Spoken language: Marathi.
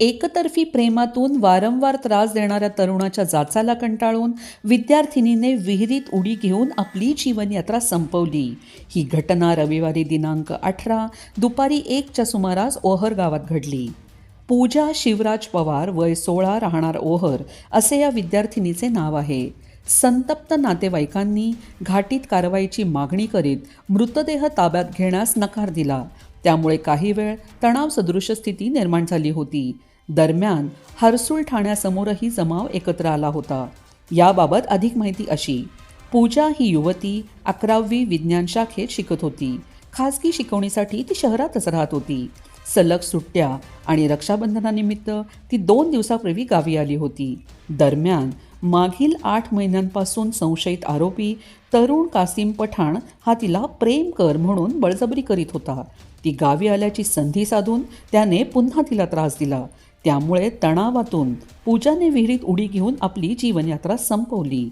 एकतर्फी प्रेमातून वारंवार त्रास देणाऱ्या तरुणाच्या जाचाला कंटाळून विद्यार्थिनीने विहिरीत उडी घेऊन आपली जीवनयात्रा संपवली. ही घटना रविवारी दिनांक अठरा दुपारी एकच्या सुमारास ओहर गावात घडली. पूजा शिवराज पवार वय सोळा राहणार ओहर असे या विद्यार्थिनीचे नाव आहे. संतप्त नातेवाईकांनी घाटीत कारवाईची मागणी करीत मृतदेह ताब्यात घेण्यास नकार दिला. त्यामुळे काही वेळ तणाव सदृश स्थिती निर्माण झाली होती. दरम्यान हर्सुल ठाण्यासमोरही जमाव एकत्र आला होता. याबाबत अधिक माहिती अशी. पूजा ही युवती अकरावी विज्ञान शाखेत शिकत होती. खासगी शिकवणीसाठी ती शहरातच राहत होती. सलग सुट्ट्या आणि रक्षाबंधनानिमित्त ती दोन दिवसापूर्वी गावी आली होती. दरम्यान मागील आठ महिन्यांपासून संशयित आरोपी तरुण कासिम पठाण हा तिला प्रेम कर म्हणून बळजबरी करीत होता. ती गावी आल्याची संधी साधून त्याने पुन्हा तिला त्रास दिला. त्यामुळे तणावातून पूजाने विहिरीत उडी घेऊन आपली जीवनयात्रा संपवली.